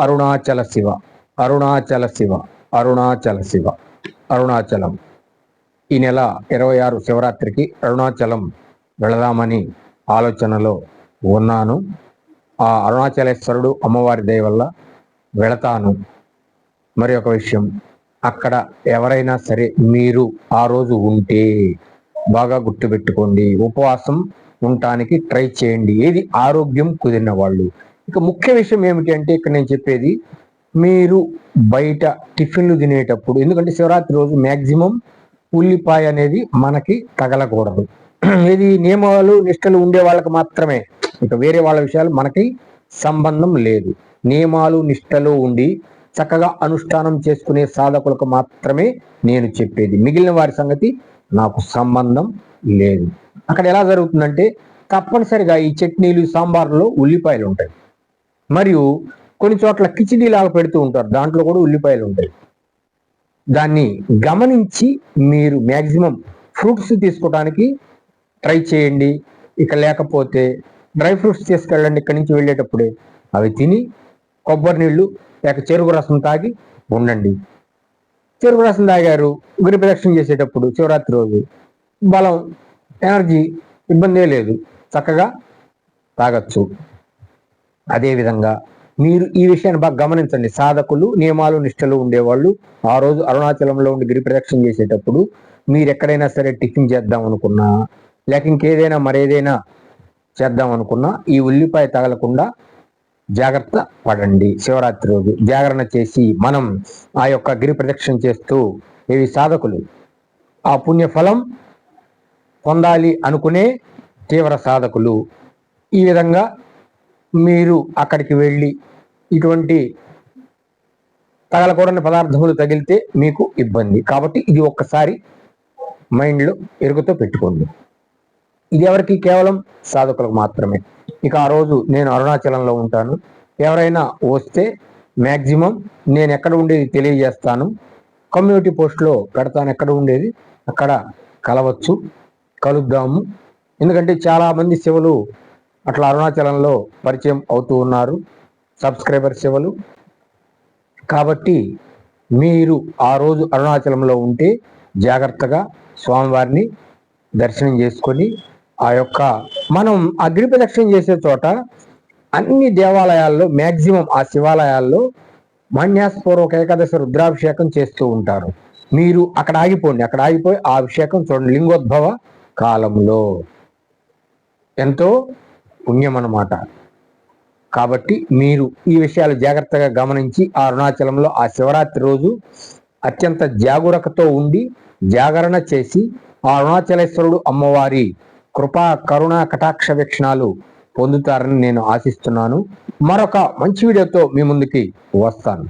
అరుణాచల శివ. అరుణాచల శివ. అరుణాచల శివ. అరుణాచలం. ఈ నెల ఇరవై ఆరు శివరాత్రికి అరుణాచలం వెళదామని ఆలోచనలో ఉన్నాను. ఆ అరుణాచలేశ్వరుడు అమ్మవారి దయ వల్ల వెళతాను. మరి ఒక విషయం. అక్కడ ఎవరైనా సరే మీరు ఆ రోజు ఉంటే బాగా గుర్తుపెట్టుకోండి. ఉపవాసం ఉండటానికి ట్రై చేయండి. ఏది ఆరోగ్యం కుదిరిన వాళ్ళు. ఇక ముఖ్య విషయం ఏమిటి అంటే ఇక్కడ నేను చెప్పేది మీరు బయట టిఫిన్లు తినేటప్పుడు ఎందుకంటే శివరాత్రి రోజు మ్యాక్సిమం ఉల్లిపాయ అనేది మనకి తగలకూడదు. ఇది నియమాలు నిష్టలు ఉండే వాళ్ళకి మాత్రమే. ఇక వేరే వాళ్ళ విషయాలు మనకి సంబంధం లేదు. నియమాలు నిష్టలు ఉండి చక్కగా అనుష్ఠానం చేసుకునే సాధకులకు మాత్రమే నేను చెప్పేది. మిగిలిన వారి సంగతి నాకు సంబంధం లేదు. అక్కడ ఎలా జరుగుతుందంటే తప్పనిసరిగా ఈ చట్నీలు సాంబార్లో ఉల్లిపాయలు ఉంటాయి. మరియు కొన్ని చోట్ల కిచిడీ లాగా పెడుతూ ఉంటారు. దాంట్లో కూడా ఉల్లిపాయలు ఉంటాయి. దాన్ని గమనించి మీరు మ్యాక్సిమం ఫ్రూట్స్ తీసుకోవడానికి ట్రై చేయండి. ఇక లేకపోతే డ్రై ఫ్రూట్స్ తీసుకెళ్ళండి. ఇక్కడి నుంచి వెళ్ళేటప్పుడే అవి తిని కొబ్బరి నీళ్ళు లేక చెరుకు రసం తాగి ఉండండి. చెరుకు రసం తాగారు. గురి ప్రదక్షిణ చేసేటప్పుడు శివరాత్రి రోజు బలం ఎనర్జీ ఇబ్బందే లేదు. చక్కగా తాగచ్చు. అదేవిధంగా మీరు ఈ విషయాన్ని బాగా గమనించండి. సాధకులు నియమాలు నిష్టలు ఉండేవాళ్ళు ఆ రోజు అరుణాచలంలో ఉండి గిరి ప్రదక్షిణ చేసేటప్పుడు మీరు ఎక్కడైనా సరే టిఫిన్ చేద్దాం అనుకున్నా లేక ఇంకేదైనా మరేదైనా చేద్దాం అనుకున్నా ఈ ఉల్లిపాయ తగలకుండా జాగ్రత్త పడండి. శివరాత్రి రోజు జాగరణ చేసి మనం ఆ యొక్క గిరి ప్రదక్షిణ చేస్తూ ఇవి సాధకులు ఆ పుణ్యఫలం పొందాలి అనుకునే తీవ్ర సాధకులు. ఈ విధంగా మీరు అక్కడికి వెళ్ళి ఇటువంటి తగలకూడని పదార్థములు తగిలితే మీకు ఇబ్బంది. కాబట్టి ఇది ఒక్కసారి మైండ్లో ఎరుగుతో పెట్టుకోండి. ఇది ఎవరికి? కేవలం సాధకులకు మాత్రమే. ఇక ఆ రోజు నేను అరుణాచలంలో ఉంటాను. ఎవరైనా వస్తే మ్యాక్సిమం నేను ఎక్కడ ఉండేది తెలియజేస్తాను. కమ్యూనిటీ పోస్ట్లో పెడతాను ఎక్కడ ఉండేది. అక్కడ కలవచ్చు కలుద్దాము. ఎందుకంటే చాలామంది శివులు అట్లా అరుణాచలంలో పరిచయం అవుతూ ఉన్నారు సబ్స్క్రైబర్ ఎవరు? కాబట్టి మీరు ఆ రోజు అరుణాచలంలో ఉంటే జాగ్రత్తగా స్వామివారిని దర్శనం చేసుకొని ఆ యొక్క మనం ఆ ప్రదక్షిణ చేసే చోట అన్ని దేవాలయాల్లో మ్యాక్సిమం ఆ శివాలయాల్లో మన్యాసపూర్వక ఏకాదశి రుద్రాభిషేకం చేస్తూ ఉంటారు. మీరు అక్కడ ఆగిపోండి. అక్కడ ఆగిపోయి ఆ అభిషేకం చూడండి. లింగోద్భవ కాలంలో ఎంతో పుణ్యం అన్నమాట కాబట్టి మీరు ఈ విషయాలు జాగ్రత్తగా గమనించి ఆ అరుణాచలంలో ఆ శివరాత్రి రోజు అత్యంత జాగరూకతో ఉండి జాగరణ చేసి ఆ అరుణాచలేశ్వరుడు అమ్మవారి కృపా కరుణ కటాక్ష వీక్షణాలు పొందుతారని నేను ఆశిస్తున్నాను. మరొక మంచి వీడియోతో మీ ముందుకి వస్తాను.